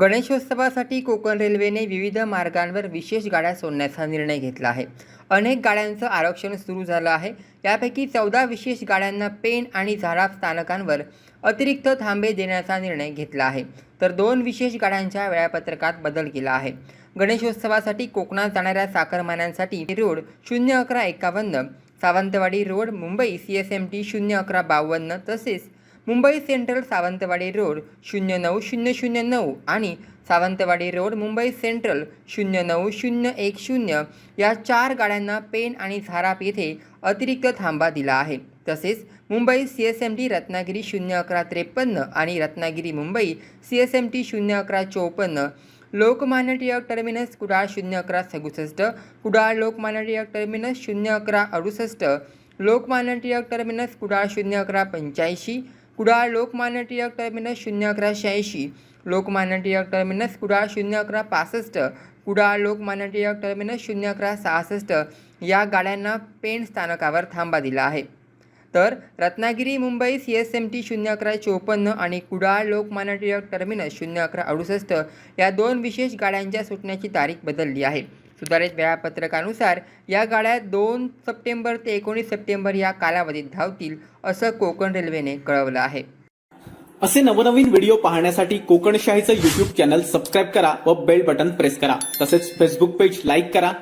गणेशोत्सवासाठी कोकण रेल्वेने विविध मार्गांवर विशेष गाड्या सोडण्याचा निर्णय घेतला आहे. अनेक गाड्यांचं आरक्षण सुरू झालं आहे. यापैकी चौदा विशेष गाड्यांना पेन आणि झाराप स्थानकांवर अतिरिक्त थांबे देण्याचा निर्णय घेतला आहे. तर दोन विशेष गाड्यांच्या वेळापत्रकात बदल केला आहे. गणेशोत्सवासाठी कोकणात जाणाऱ्या साखरमान्यांसाठी रोड शून्य अकरा एकावन्न Sawantwadi road Mumbai C S M T शून्य अकरा बावन्न तसेच मुंबई सेंट्रल सावंतवाडी रोड शून्य नऊ शून्य शून्य नऊ आणि सावंतवाडी रोड मुंबई सेंट्रल शून्य नऊ शून्य एक शून्य या चार गाड्यांना पेन आणि झाराप येथे अतिरिक्त थांबा दिला आहे. तसेच Mumbai C S M T Ratnagiri शून्य अकरा त्रेपन्न आणि Ratnagiri Mumbai C S M T शून्य अकरा चौपन्न लोकमान्य टिळक टर्मिनस कुडाळ शून्य अकरा सदुसष्ट कुडाळ लोकमान्य टिळक टर्मिनस शून्य अकरा अडुसष्ट लोकमान्य टिळक टर्मिनस कुडाळ शून्य अकरा पंच्याऐंशी कुडाळ लोकमान्य टिळक टर्मिनस शून्य अकरा शहाऐंशी. लोकमान्य टिळक टर्मिनस कुडाळ शून्य अकरा पासष्ट. कुडाळ लोकमान्य टिळक टर्मिनस शून्य अकरा सहासष्ट. या गाड्यांना पेण स्थानकावर थांबा दिला आहे. तर Ratnagiri Mumbai C S M T शून्य अकरा चोपन्न आणि कुडाळ लोकमान्य टिळक टर्मिनस शून्य अकरा अडुसष्ट या दोन विशेष गाड्यांच्या सुटण्याची तारीख बदलली आहे. सुधारित वेळापत्रकानुसार या गाड्या दोन सप्टेंबर ते एकोणीस सप्टेंबर या कालावधीत धावतील असं कोकण रेल्वेने कळवलं आहे. असे नवनवीन व्हिडिओ पाहण्यासाठी कोकणशाहीचं युट्यूब चॅनल सबस्क्राईब करा व बेल बटन प्रेस करा. तसेच फेसबुक पेज लाईक करा.